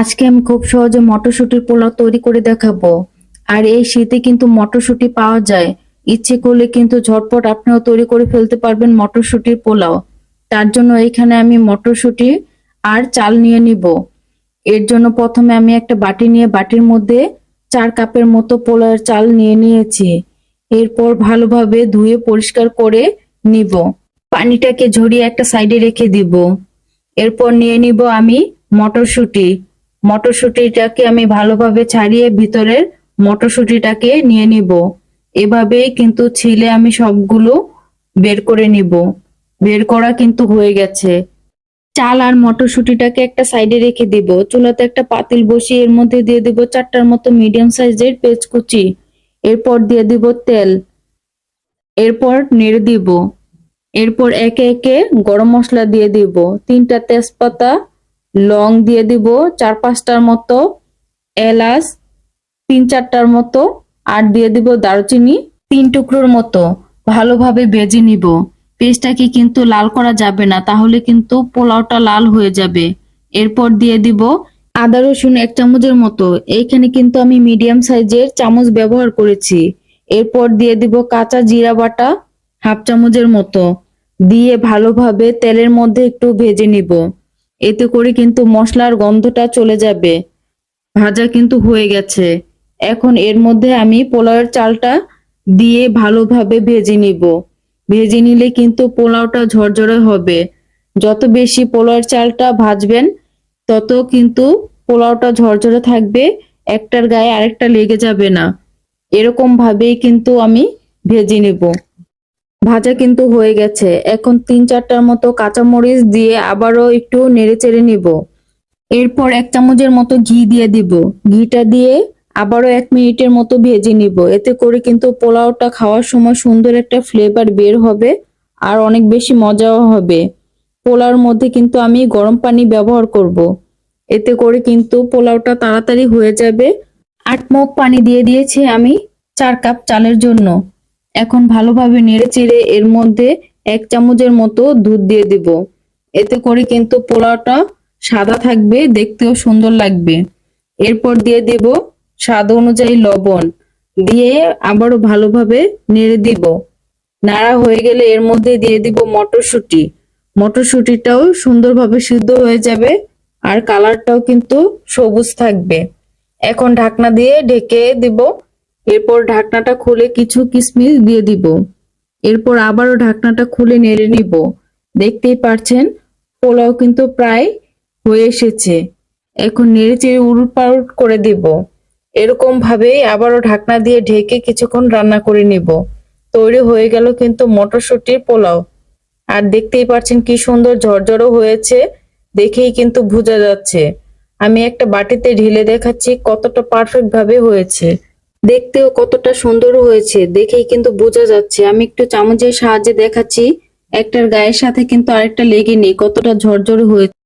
আজকে আমি খুব সহজে মটরশুটির পোলাও তৈরি করে দেখাবো। আর এই শীতে কিন্তু মটরশুটি পাওয়া যায়। ইচ্ছে করলে কিন্তু ঝটপট আপনিও তৈরি করে ফেলতে পারবেন মটরশুটির পোলাও। তার জন্য এখানে আমি মটরশুটি আর চাল নিয়ে নিব। এর জন্য প্রথমে আমি একটা বাটি নিয়ে, বাটির মধ্যে চার কাপের মতো পোলাওয়ের চাল নিয়ে নিয়েছি। এরপর ভালোভাবে ধুয়ে পরিষ্কার করে নিব। পানিটাকে ঝরিয়ে একটা সাইডে রেখে দিব। এরপর নিয়ে নিব আমি মটরশুঁটি। মটরশুঁটিটাকে আমি ভালোভাবে ছাড়িয়ে ভিতরের মটরশুঁটিটাকে নিয়ে নিব। এভাবেই কিন্তু ছিলে আমি সবগুলো বের করে নিব। বের করা কিন্তু হয়ে গেছে। চাল আর মটরশুঁটিটাকে একটা সাইডে রেখে দিব। চুলাতে একটা পাতিল বসিয়ে এর মধ্যে দিয়ে দিব চারটার মতো মিডিয়াম সাইজের পেঁয়াজ কুচি এরপর দিয়ে দিব তেল। এরপর নেড়ে দিব। এরপর একে একে গরম মশলা দিয়ে দিব। তিনটা তেজপাতা লং দিয়ে দিব চার পাঁচটার মতো, এলাচ তিন চারটার মতো, আর দিয়ে দিব দারুচিনি তিন টুকরোর মতো। ভালোভাবে ভেজে নিব। পেস্টটাকে কিন্তু লাল করা যাবে না, তাহলে কিন্তু পোলাওটা লাল হয়ে যাবে। এরপর দিয়ে দিব আদা, রসুন এক চামচের মতো। এইখানে কিন্তু আমি মিডিয়াম সাইজের চামচ ব্যবহার করেছি। এরপর দিয়ে দিব কাঁচা জিরা বাটা হাফ চামচের মতো। দিয়ে ভালোভাবে তেলের মধ্যে একটু ভেজে নিব। এতে করে কিন্তু মশলার গন্ধটা চলে যাবে। ভাজা কিন্তু হয়ে গেছে। এখন এর মধ্যে আমি পোলাওয়ের চালটা দিয়ে ভালোভাবে ভেজে নিব। ভেজে নিলে কিন্তু পোলাওটা ঝরঝরে হবে। যত বেশি পোলাওয়ের চালটা ভাজবেন, তত কিন্তু পোলাওটা ঝরঝরে থাকবে, একটার গায়ে আরেকটা লেগে যাবে না। এরকম ভাবেই কিন্তু আমি ভেজে নেব। ভাজা কিন্তু হয়ে গেছে। এখন তিন চারটার মতো কাঁচামরিচ দিয়ে আবারও একটু নেড়ে চেড়ে নিব। এরপর এক চামচের মতো ঘি দিয়ে দিব। ঘিটা দিয়ে আবারও এক মিনিটের মতো ভেজে নিব। এতে করে কিন্তু পোলাওটা খাওয়ার সময় সুন্দর একটা ফ্লেভার বের হবে আর অনেক বেশি মজাও হবে। পোলাওর মধ্যে কিন্তু আমি গরম পানি ব্যবহার করব। এতে করে কিন্তু পোলাওটা তাড়াতাড়ি হয়ে যাবে। আট মগ পানি দিয়ে দিয়েছি আমি চার কাপ চালের জন্য। এখন ভালোভাবে নেড়ে চেড়ে এর মধ্যে এক চামচের মতো দুধ দিয়ে দিব। এতে করে কিন্তু পোলাওটা সাদা থাকবে, দেখতেও সুন্দর লাগবে। এরপর দিয়ে দেব স্বাদ অনুযায়ী লবণ। দিয়ে আবারও ভালোভাবে নেড়ে দিব। নাড়া হয়ে গেলে এর মধ্যে দিয়ে দিব মটরশুঁটি। মটরশুঁটিটাও সুন্দরভাবে সিদ্ধ হয়ে যাবে আর কালারটাও কিন্তু সবুজ থাকবে। এখন ঢাকনা দিয়ে ঢেকে দিব এরপর ঢাকনাটা খুলে কিছু কিশমিশ দিয়ে দিব। এরপর আবারও ঢাকনাটা খুলে নেড়ে নিব। দেখতেই পারছেন, পোলাও কিন্তু প্রায় হয়ে এসেছে। এখন নেড়ে চেড়ে পালট করে দিব। এরকম ভাবে আবারও ঢাকনা দিয়ে ঢেকে কিছুক্ষণ রান্না করে নিব। তৈরি হয়ে গেল কিন্তু মটরশুটির পোলাও। আর দেখতেই পাচ্ছেন কি সুন্দর ঝরঝরও হয়েছে, দেখেই কিন্তু বোঝা যাচ্ছে। আমি একটা বাটিতে ঢেলে দেখাচ্ছি কতটা পারফেক্ট ভাবে হয়েছে। দেখতেও কতটা সুন্দর হয়েছে, দেখেই কিন্তু বোঝা যাচ্ছে। আমি একটু চামচের সাহায্যে দেখাচ্ছি, একটার গায়ের সাথে কিন্তু আরেকটা লেগে নেই, কতটা ঝরঝরে হয়েছে।